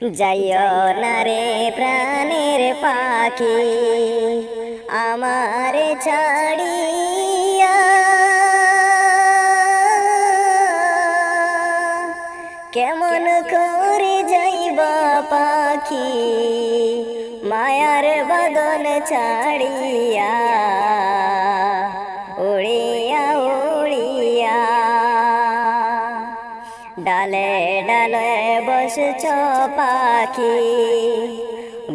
যাইও না রে প্রাণের পাখি আমার ছাড়িয়া। কেমন করে যাইব পাখি মায়ার বদন ছাড়িয়া। ডালে ডালে বসছ পাখি।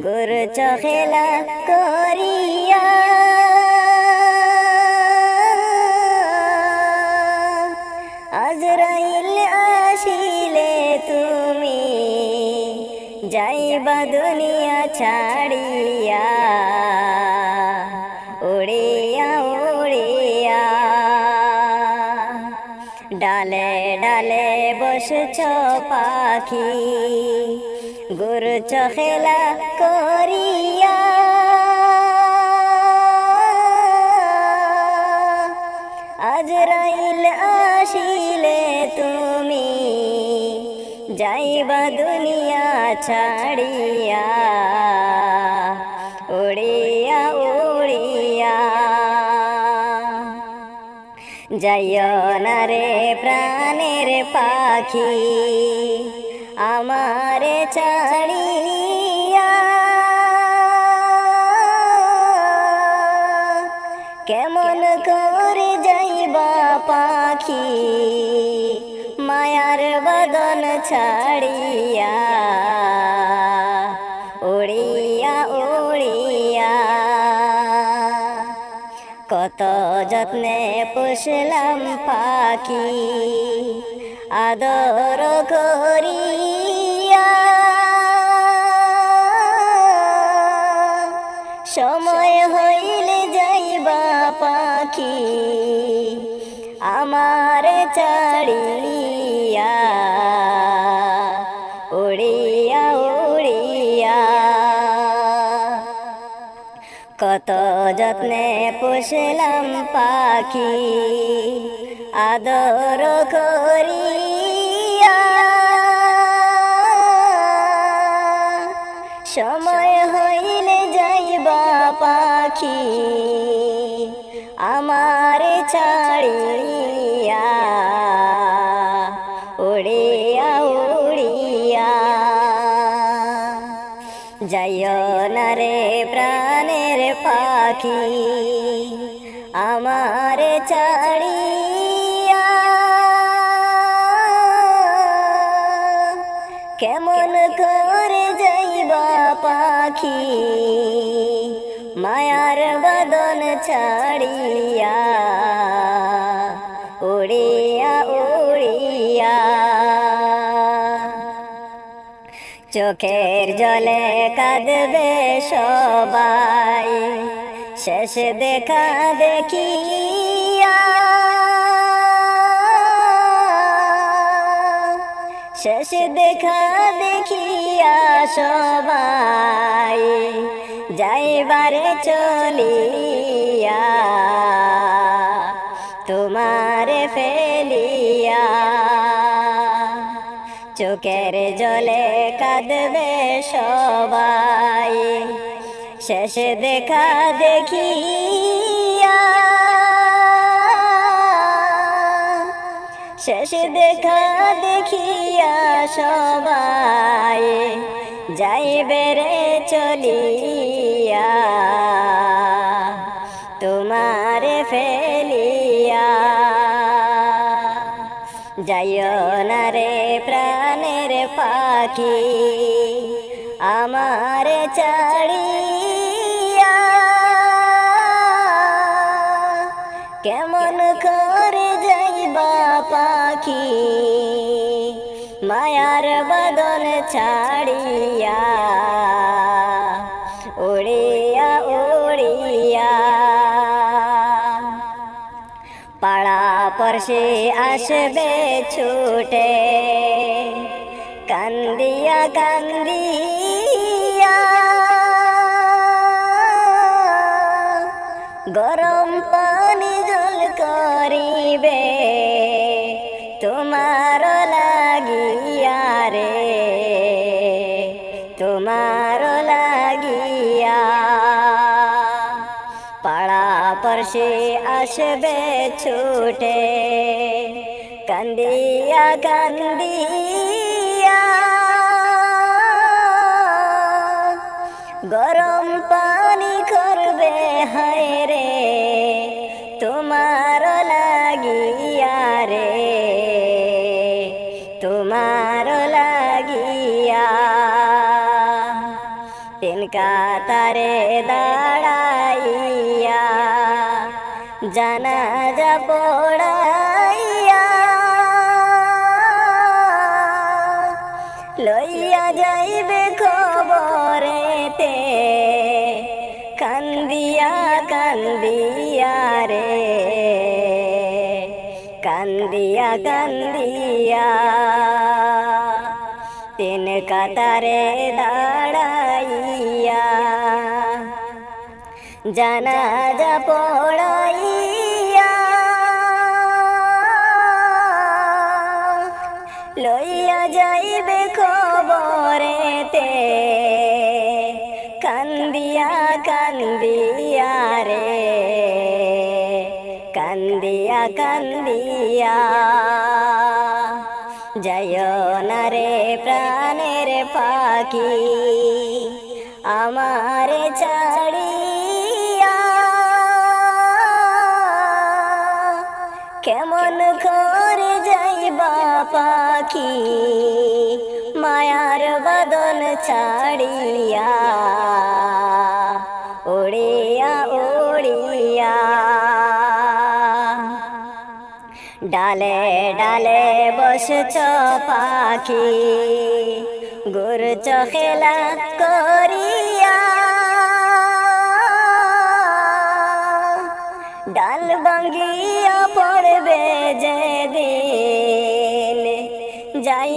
গুরু চখেলা করিয়া। আজরাইল আসিলে তুমি যাইবা দুনিয়া ছাড়িয়া। ডালে ডালে বসছ পাখি। গুরু চখেলা করিয়া। আজরাইল আসিলে তুমি যাইবা দুনিয়া ছাড়িয়া। যাইও না রে প্রাণের পাখি আমারে ছাড়িয়া কেমন করে যাইবা পাখি মায়ার বদন ছাড়িয়া। কত যত্নে পুষলাম পাখি। আদর করিয়া সময় হইলে যাইবা পাখি। আমার চাড়িয়া কত যত্নে পুষলাম পাখি। আদর করিয়া সময় হইলে যাইবা পাখি। আমার ছাড়িয়া প্রাণের পাখি আমার ছাড়িয়া কেমন করে যাইবা পাখি মায়ার বদন ছাড়িয়া চোখের জলে কাঁদবে সবাই। শেষ দেখা দেখিয়া। শেষ দেখা দেখিয়া সবাই যাইবারে চলিয়া। তোমারে ফেলিয়া। চোখের জলে কাঁদবে সবাই। শেষ দেখা দেখিয়া শেষ দেখা দেখিয়া সবাই যাইবে রে চলিয়া। যাইও না রে প্রাণের পাখি আমার চাড়িয়া কেমন করে যাইবা পাখি মায়ার বদন ছাড়িয়া পড়শে আসবে ছুটে। কান্দিয়া কান্দিয়া। গরম পানি জল করিবে, তোমার লাগিয়া রে। তোমার লাগিয়া। পাড়া পড়শি আসবে ছুটে। কান্দিয়া কান্দিয়া গরম পানি করবে হায় রে তোমার লাগিয়া রে তোমার লাগিয়া তিন কাতারে দাঁড়াইয়া জানা যা পড়াইয়া লইয়া যাইবে খবরেতে। কান্দিয়া কান্দিয়া রে। কান্দিয়া কান্দিয়া। তিন কাতারে দাঁড়াইয়া। জানা যা পড়াইয়া লইয়া যাইবে খবরেতে। কান্দিয়া কান্দিয়া রে। কান্দিয়া কান্দিয়া। জয় না রে প্রাণের পাখি, আমারে ছাড়িয়া। কেমন যাইবা পাখি, মায়ার বদন ছাড়িয়া উড়িয়া উড়িয়া ডালে ডালে বসছ পাখি, গুর চখেলা করিয়া। ডাল ভাঙ্গিয়া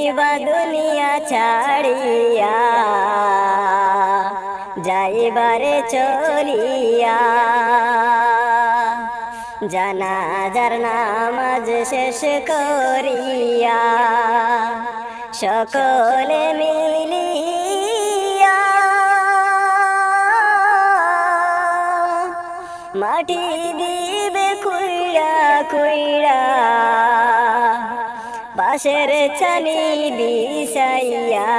যাইবা দুনিয়া ছাড়িয়া, যাইবারে চলিয়া। জানাজার নামাজ শেষ করিয়া, সকলে মিলিয়া মাটি দিবে কুইড়া কুইড়া বাঁশের ছানি দিশাইয়া।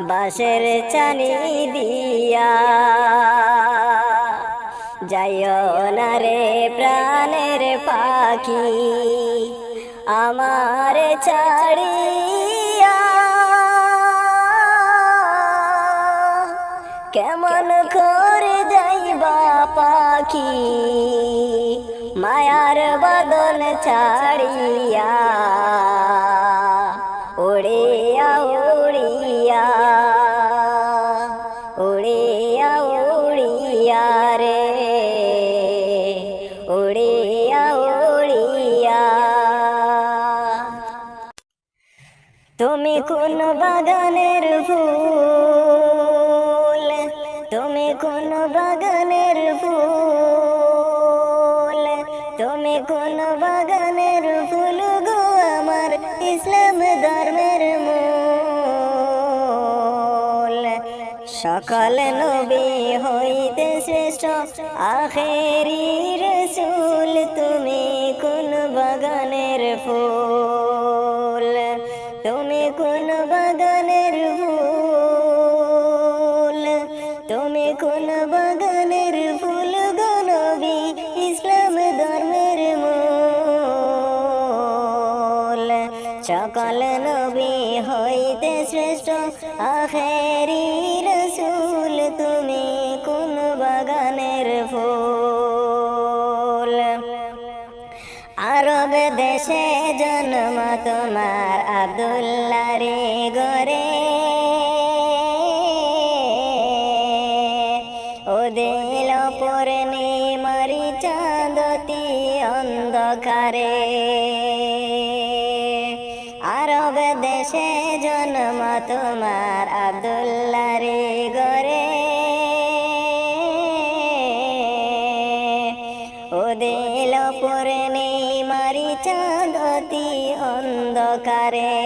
বাঁশের ছানি দিয়া। যাইও না রে প্রাণের পাখি, আমার ছাড়িয়া। কেমন করে যাইবা পাখি? ছাড়িয়া উড়িয়া উড়িয়া উড়িয়া উড়িয়া রে উড়িয়া উড়িয়া তুমি কোন বাগানের ফুল তুমি কোন বাগানের সকল নবী হইতে শ্রেষ্ঠ। আখেরি রসুল তুমি কোন বাগানের ফুল? তুমি কোন বাগানের আরব দেশে জন্ম তোমার আব্দুল্লা রে গরে। ও দিল পরনে মারি চাঁদতি অন্ধকারে। আরব দেশে জন্ম তোমার আব্দুল্লা রে গরে। ও দিল মারি চাঁদতি অন্ধকারে।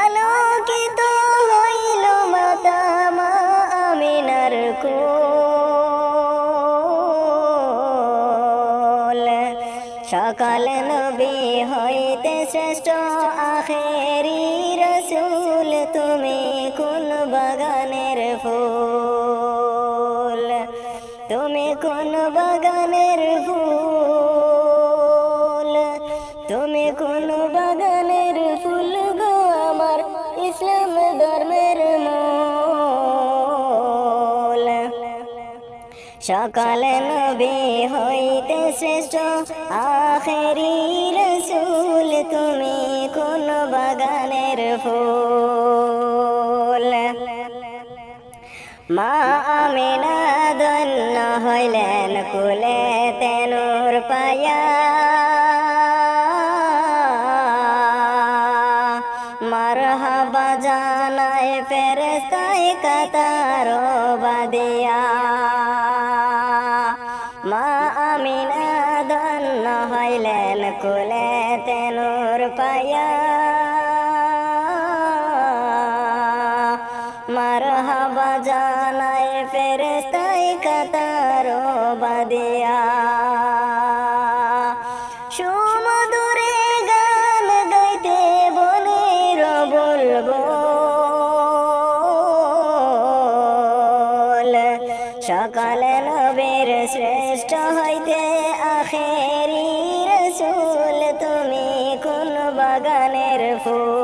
আলোকিত হইল মাতামা আমিনার কোল। সকাল নবী হইতে শ্রেষ্ঠ আখেরি রসুল, তুমি কোন বাগানের ফুল। সকাল নবী হইতে শ্রেষ্ঠ। আখেরি রসুল তুমি কোন বাগানের ফুল। মা আমিনা ধন্য হইলেন কুলে মারহাবা জানায় ফেরস্তায় কাতার বাদিয়া। সুমধুরে গান গাইতে বনের বলব। সকাল নবীর শ্রেষ্ঠ হইতে আখেরি রসুল, তুমি কোন বাগানের ফুল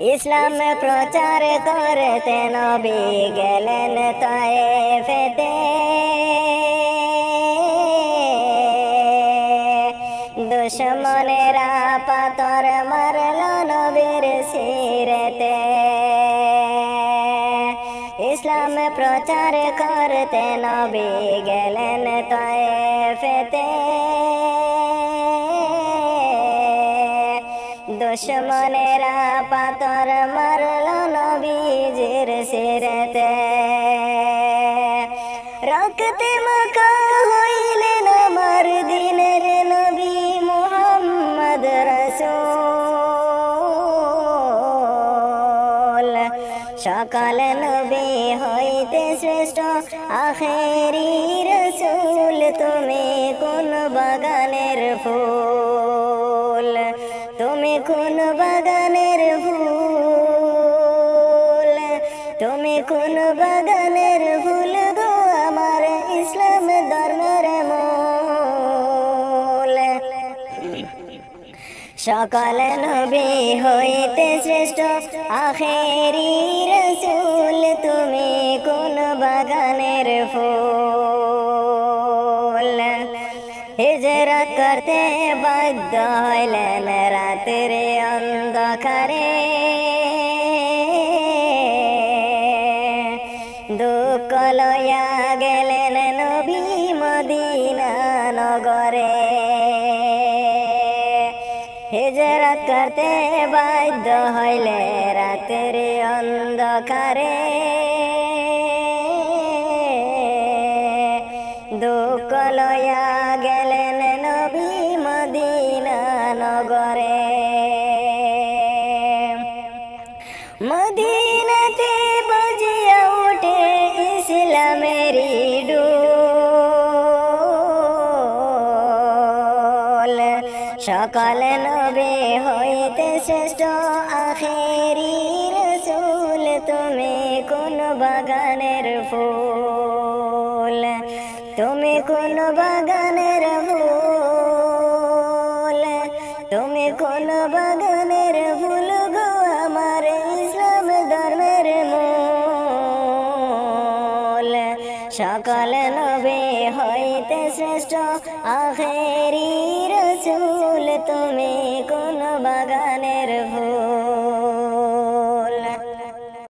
ইসলাম প্রচার করতে নবী গেলেন তায়ে ফেতে। দুশ্মনেরা পাতর মারল নবীর সিরেতে। ইসলাম প্রচার করতে নবী গেলেন দুশ্মনেরা পাতর মারল নবীজির সিরেতে। রক্তে মাখা হইলেন আমার দিনের নবী মোহাম্মদ রসুল। সকাল নবী হইতে শ্রেষ্ঠ আখেরি রসুল, তুমি কোন বাগানের ফুল। তুমি কোন বাগানের ফুল? তুমি কোন বাগানের ফুল গো আমার ইসলাম ধর্মের মূল? সকাল নবী হইতে শ্রেষ্ঠ আখেরি রসুল। তুমি কোন বাগানের ফুল? করতে বাধ্য হইলেন রাত্রে অন্ধকারে। দুঃখ লয়া গেলেন নবী মদিনা নগরে। হিজরত করতে বাধ্য হইলে রাত্রে অন্ধকারে। দুঃখ লয়া ফুল। তুমি কোন বাগানের